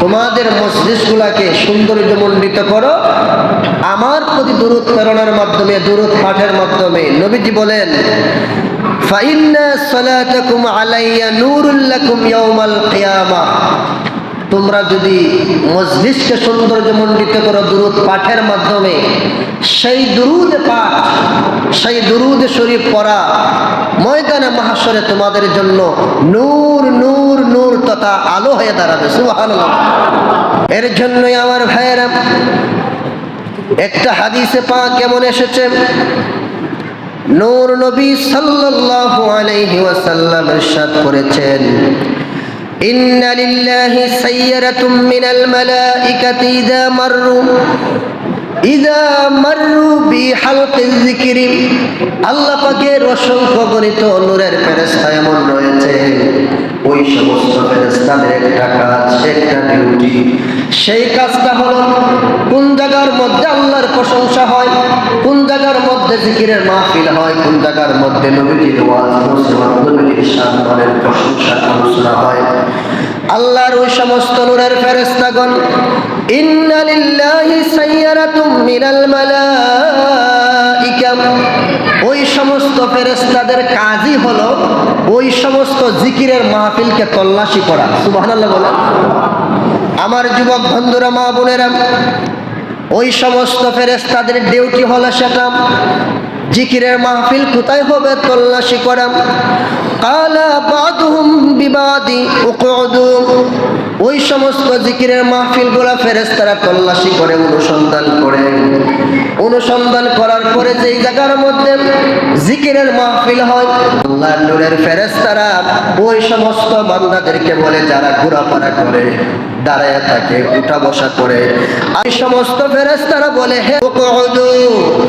তোমাদের মসজিদগুলোকে সৌন্দর্যমণ্ডিত করো। আমার প্রতি দূরত প্রেরণের মাধ্যমে, দূরত পাঠের মাধ্যমে নবীজি বলেন তোমরা যদি মজলিসকে করো দুরুদ পাঠের মাধ্যমে, সেই দুরুদ পাঠ, সেই দুরুদ শরীফ পড়া ময়দানে মহাশ্বরে তোমাদের জন্য নূর নূর নূর তথা আলো হয়ে দাঁড়াবে সুহান এর জন্যই আমার ভাইয়েরা, একটা হাদিসে পা কেমন এসেছে, নূর নবী সাল্লাল্লাহু আলাইহি ওয়াসাল্লাম করেছেন, ইন্না লিল্লাহি সাইয়ারাতুম মিনাল মালাইকাতি ইযা মাররু ইদা জিকিরি আল্লাহ পাকের অসংখ্য ফেরেস্তা এমন রয়েছে। ওই সমস্ত ফেরেস্তাদের একটা কাজ, একটা সেই কাজটা হলো, কোন জায়গার মধ্যে আল্লাহর প্রশংসা হয়, কোন জায়গার মধ্যে জিকিরের মাহফিল হয়, কোন জায়গার মধ্যে নবীজির প্রশংসা হয়। আল্লাহর ওই সমস্ত নূরের ফেরেস্তাগণ ইন্না লিল্লাহি সাইয়ারাতুম মিনাল মালাইকা। ওই সমস্ত ফেরেশতাদের কাজই হলো ওই সমস্ত জিকিরের মাহফিলকে তল্লাশি করা। সুবহানাল্লাহ বলেন। আমার যুবক বন্ধুরা, মা বোনেরা, ওই সমস্ত ফেরেশতাদের ডিউটি হলো সেটা, জিকিরের মাহফিল কোথায় হবে তল্লাশি করা। কালা বাদুহুম বিবাদি উকুদু ওই সমস্ত জিকিরের মাহফিলগুলো ফেরেশতারা তল্লাশি করে, অনুসন্ধান করে। অনুসন্ধান করার পরে যেই জায়গার মধ্যে জিকিরের মাহফিল হয় আল্লাহ নূরের ফেরেশতারা ওই সমস্ত বান্দাদেরকে বলে, যারা ঘোরাফেরা করে, দাঁড়ায় থাকে, উঠা বসা করে। এই সমস্ত ফেরেশতারা বলে, হে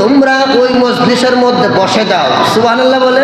তোমরা ওই মজলিসের মধ্যে বসে যাও। সুবহানাল্লাহ বলে।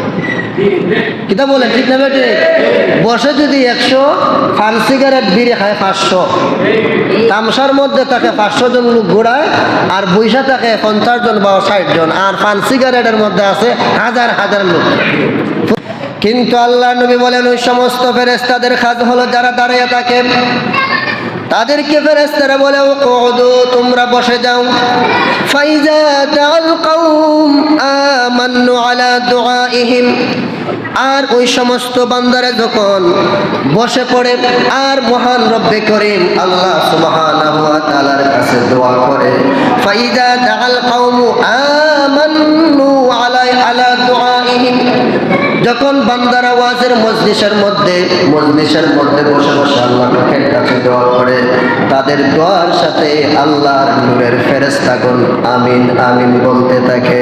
কিতা বলেন ঠিক না বেটে বসে যদি একশো পান সিগারেট, বিড়ি খায় পাঁচশো। তামসার মধ্যে থাকে পাঁচশো জন লোক ঘোড়ায়, আর বৈশা থাকে পঞ্চাশ জন বা ষাট জন, আর পান সিগারেটের মধ্যে আছে হাজার হাজার লোক। কিন্তু আল্লাহ নবী বলেন, ওই সমস্ত ফেরেস্তাদের কাজ হলো যারা দাঁড়িয়ে থাকে। তাদেরকে ফেরেস্তারা বলে, ও কদু, তোমরা বসে যাও। ফাইজা দাল কওম আমান্নু আলা দুআইহিম। আর ওই সমস্ত বান্দারা যখন বসে পড়ে, আর মহান রব্বে করিম আল্লাহ সুবহানাহু ওয়া তাআলার কাছে দোয়া করে ফাইজা দাল আমান্নু আলা দুআইহিম। যখন বান্দার আওয়াজের মজলিসের মধ্যে মজলিসের মধ্যে বসে বসে আল্লাহ কাছে দোয়া করে, তাদের দোয়ার সাথে আল্লাহর নূরের ফেরেশতাগণ আমিন আমিন বলতে থাকে।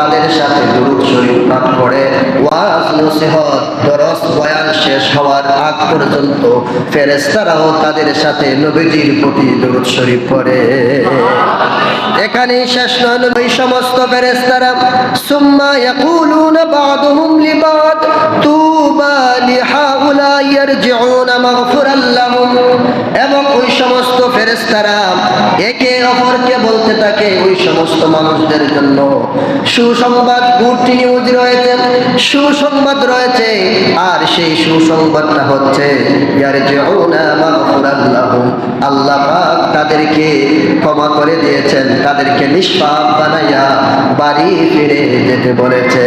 তাদের সাথে দরুদ শরীফ পাঠ করে। ওয়াজ নসিহত দরস বয়ান শেষ হওয়ার আগ পর্যন্ত ফেরেশতারাও তাদের সাথে নবীজির প্রতি দরুদ শরীফ পড়ে। এখানেই শেষ নয় ওই সমস্ত ফেরেশতারা, সুম্মা ইয়াকুলুনা বাদুহুম লিবাদ, তুবা লিহাউলা ইয়ারজিউনা মাগফিরাল লাহুম। এবং ওই সমস্ত ফেরেশতারা একে অপরকে বলতে থাকে ওই সমস্ত মানুষদের জন্য। সুসংবাদ গুড নিউজ রয়েছে, সুসংবাদ রয়েছে, আর সেই সুসংবাদটা হচ্ছে আল্লাহ তাদেরকে ক্ষমা করে দিয়েছেন, তাদেরকে নিষ্পাপ বানাইয়া বাড়ি ফিরে যেতে বলেছে